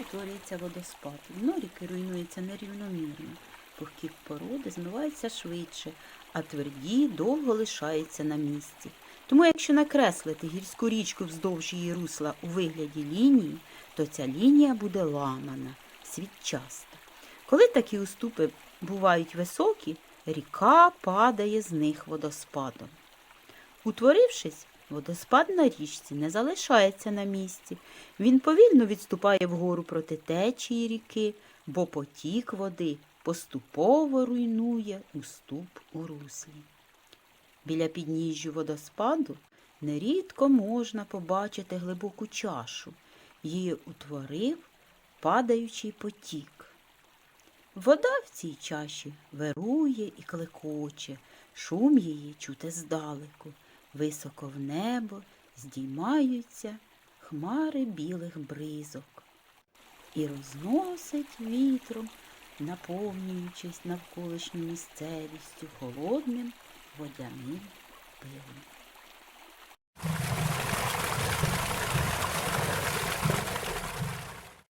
утворюється водоспад. Дно ріки руйнується нерівномірно. Пухкі породи змиваються швидше, а тверді довго лишаються на місці. Тому, якщо накреслити гірську річку вздовж її русла у вигляді лінії, то ця лінія буде ламана, світчаста. Коли такі уступи бувають високі, ріка падає з них водоспадом. Утворившись, водоспад на річці не залишається на місці. Він повільно відступає вгору проти течії ріки, бо потік води поступово руйнує уступ у руслі. Біля підніжжю водоспаду нерідко можна побачити глибоку чашу. Її утворив падаючий потік. Вода в цій чаші вирує і клекоче, шум її чути здалеку. Високо в небо здіймаються хмари білих бризок і розносить вітром, наповнюючись навколишню місцевістю холодним водяним.